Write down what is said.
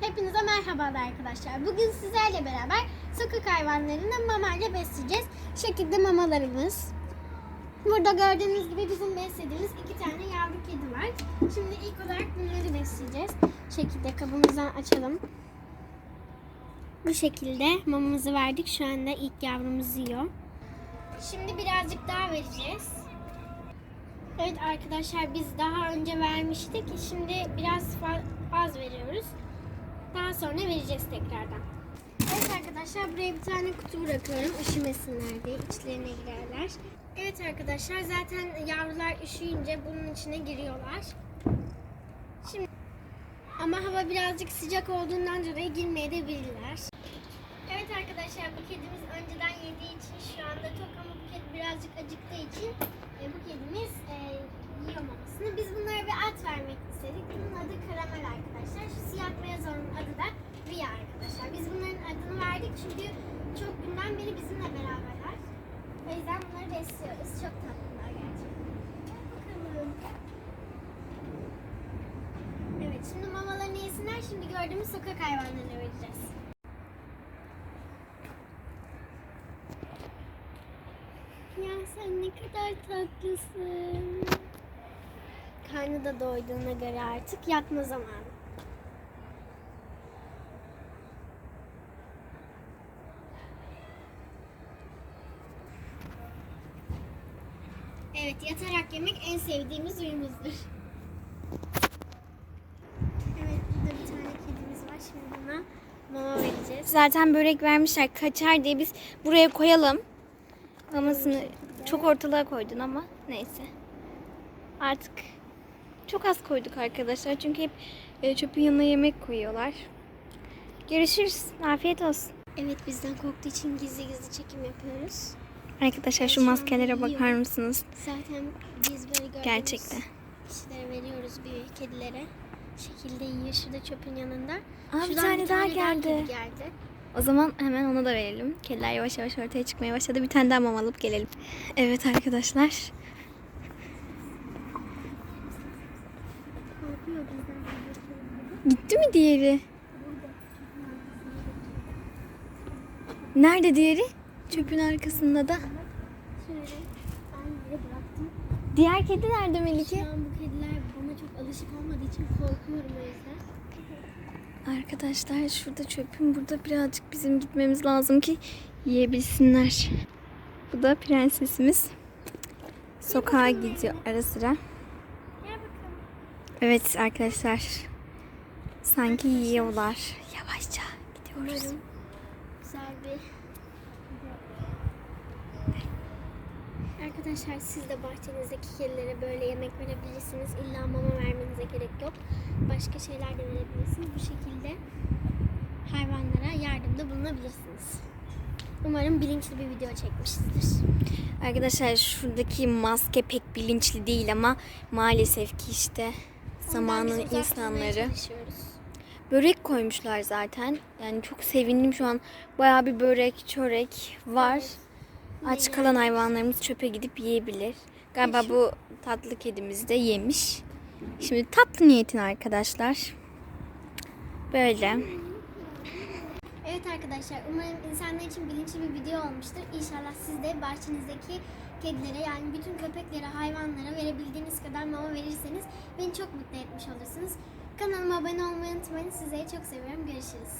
Hepinize merhabalar arkadaşlar. Bugün sizlerle beraber sokak hayvanlarını mamayla besleyeceğiz. Şu şekilde mamalarımız. Burada gördüğünüz gibi bizim beslediğimiz iki tane yavru kedi var. Şimdi ilk olarak bunları besleyeceğiz. Şu şekilde kabımızdan açalım. Bu şekilde mamamızı verdik. Şu anda ilk yavrumuz yiyor. Şimdi birazcık daha vereceğiz. Evet arkadaşlar biz daha önce vermiştik. Şimdi biraz az veriyoruz. Daha sonra vereceğiz tekrardan. Evet arkadaşlar buraya bir tane kutu bırakıyorum üşümesinler diye içlerine girerler. Evet arkadaşlar zaten yavrular üşüyünce bunun içine giriyorlar. Şimdi ama hava birazcık sıcak olduğundan dolayı girmeye bilirler. Evet arkadaşlar bu kedimiz önceden yediği için şu anda tok ama bu kedi birazcık acıktığı için e, bu kedimiz e, yiyor mamasını. Biz bunlara bir ad vermek istedik. Bunun adı Karamel arkadaşlar. Şu siyah beyaz olanın adı da Ria arkadaşlar. Biz bunların adını verdik çünkü çok günden beri bizimle beraberler. O yüzden bunları besliyoruz. Çok tatlılar gerçekten. Bakalım. Evet şimdi mamalarını yesinler. Şimdi gördüğümüz sokak hayvanlarına vereceğiz. Sen ne kadar tatlısın. Karnı da doyduğuna göre artık yatma zamanı. Evet yatarak yemek en sevdiğimiz uyumuzdur. Evet burada bir tane kedimiz var. Şimdi buna mama vereceğiz. Zaten börek vermişler kaçar diye biz buraya koyalım. Mamasını çok ortalığa koydun ama neyse. Artık çok az koyduk arkadaşlar. Çünkü hep e, çöpün yanına yemek koyuyorlar. Görüşürüz. Afiyet olsun. Evet bizden korktuğu için gizli gizli çekim yapıyoruz. Arkadaşlar şu maskelere bakar mısınız? Zaten biz böyle gördüğümüz Gerçekten. kişilere veriyoruz büyük kedilere. Şekilde yiyor şurada çöpün yanında. Aa, bir Şuradan tane daha geldi. kedi geldi. O zaman hemen ona da verelim. Kediler yavaş yavaş ortaya çıkmaya başladı. Bir tane daha mama alıp gelelim. Evet arkadaşlar. Gitti mi diğeri? Nerede diğeri? Çöpün arkasında da. Diğer kedi nerede Şu Melike? an bu kediler bana çok alışık olmadığı için korkuyorum o. Arkadaşlar şurada çöpün burada birazcık bizim gitmemiz lazım ki yiyebilsinler. Bu da prensesimiz. Sokağa gidiyor ara sıra. Evet arkadaşlar. Sanki yiyorlar. Yavaşça gidiyoruz. Güzel bir Arkadaşlar siz de bahçenizdeki kedilere böyle yemek verebilirsiniz. İlla mama vermenize gerek yok. Başka şeyler de verebilirsiniz. Bu şekilde yardımda bulunabilirsiniz. Umarım bilinçli bir video çekmişizdir. Arkadaşlar şuradaki maske pek bilinçli değil ama maalesef ki işte zamanın Ondan durmaya insanları. Börek koymuşlar zaten. Yani çok sevindim şu an. Bayağı bir börek, çörek var. Aç kalan hayvanlarımız çöpe gidip yiyebilir. Galiba bu tatlı kedimiz de yemiş. Şimdi tatlı niyetin arkadaşlar. Böyle. Evet arkadaşlar umarım insanlar için bilinçli bir video olmuştur. İnşallah siz de bahçenizdeki kedilere yani bütün köpeklere, hayvanlara verebildiğiniz kadar mama verirseniz beni çok mutlu etmiş olursunuz. Kanalıma abone olmayı unutmayın. Sizleri çok seviyorum. Görüşürüz.